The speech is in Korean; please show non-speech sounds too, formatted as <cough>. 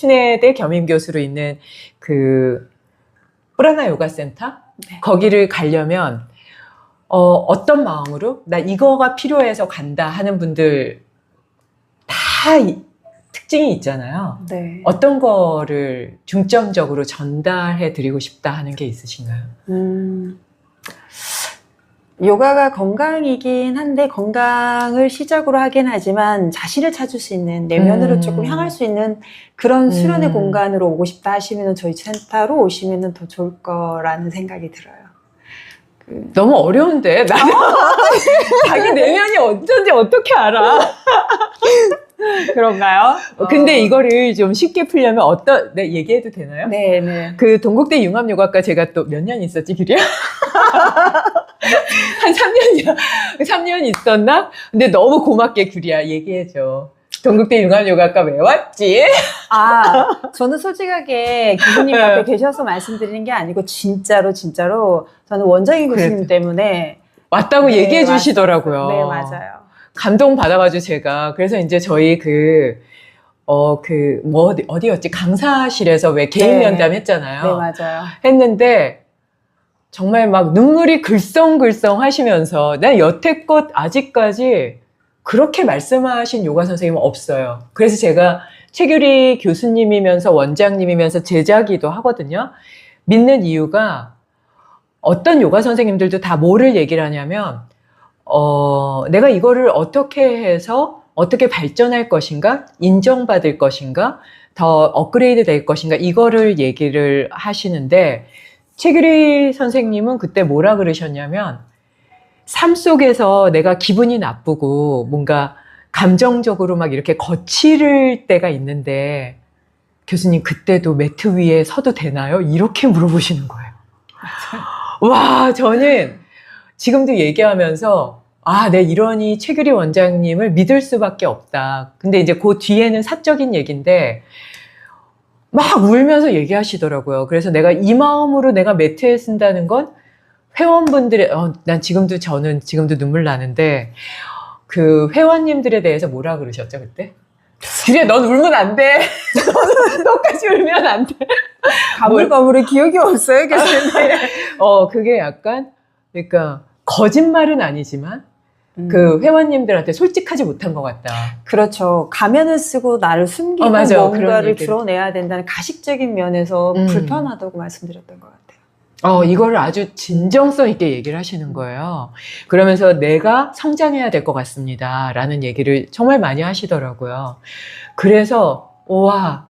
춘혜대 겸임 교수로 있는 그 뿌라나 요가 센터 네. 거기를 가려면 어, 어떤 마음으로 나 이거가 필요해서 간다 하는 분들 다 이- 특징이 있잖아요. 네. 어떤 거를 중점적으로 전달해 드리고 싶다 하는 게 있으신가요? 음, 요가가 건강이긴 한데 건강을 시작으로 하긴 하지만 자신을 찾을 수 있는 내면으로 음. 조금 향할 수 있는 그런 수련의 음. 공간으로 오고 싶다 하시면 저희 센터로 오시면 더 좋을 거라는 생각이 들어요. 그, 너무 어려운데 나는 <laughs> 자기 내면이 어쩐지 어떻게 알아? <laughs> 그런가요? 근데 이거를 좀 쉽게 풀려면 어떤 네, 얘기해도 되나요? 네, 네. 그 동국대 융합 요가과 제가 또 몇 년 있었지 규리야? <laughs> <laughs> 한 3년이야. 3년 있었나? 근데 너무 고맙게 규리야 얘기해줘. 동국대 융합요가과 왜 왔지? 아, 저는 솔직하게 교수님 네. 앞에 계셔서 말씀드리는 게 아니고 진짜로 진짜로 저는 원장님 교수님 그래도. 때문에 왔다고 네, 얘기해 맞- 주시더라고요. 네, 맞아요. 감동 받아가지고 제가 그래서 이제 저희 그 어, 그, 뭐, 어디, 어디였지? 강사실에서 왜 개인 네. 면담 했잖아요. 네, 맞아요. 했는데, 정말 막 눈물이 글썽글썽 하시면서, 난 여태껏 아직까지 그렇게 말씀하신 요가 선생님은 없어요. 그래서 제가 최규리 교수님이면서 원장님이면서 제자기도 하거든요. 믿는 이유가 어떤 요가 선생님들도 다 뭐를 얘기를 하냐면, 어, 내가 이거를 어떻게 해서 어떻게 발전할 것인가, 인정받을 것인가, 더 업그레이드 될 것인가, 이거를 얘기를 하시는데, 최규리 선생님은 그때 뭐라 그러셨냐면, 삶 속에서 내가 기분이 나쁘고 뭔가 감정적으로 막 이렇게 거칠 때가 있는데, 교수님 그때도 매트 위에 서도 되나요? 이렇게 물어보시는 거예요. 와, 저는 지금도 얘기하면서 아, 내 이러니 최규리 원장님을 믿을 수밖에 없다. 근데 이제 그 뒤에는 사적인 얘기인데 막 울면서 얘기하시더라고요. 그래서 내가 이 마음으로 내가 매트에 쓴다는 건 회원분들의 어, 난 지금도 저는 지금도 눈물 나는데 그 회원님들에 대해서 뭐라 그러셨죠 그때? 그래, 넌 울면 안 돼. <laughs> 너는 너까지 울면 안 돼. 가물가물의 기억이 없어요, 교수님. <laughs> 어, 그게 약간, 그러니까, 거짓말은 아니지만, 음. 그 회원님들한테 솔직하지 못한 것 같다. 그렇죠. 가면을 쓰고 나를 숨기고 어. 그런 뭔가를. 드러내야 된다는 가식적인 면에서 음. 불편하다고 말씀드렸던 것 같아요. 어, 이거를 아주 진정성 있게 얘기를 하시는 거예요. 그러면서 내가 성장해야 될 것 같습니다. 라는 얘기를 정말 많이 하시더라고요. 그래서, 와,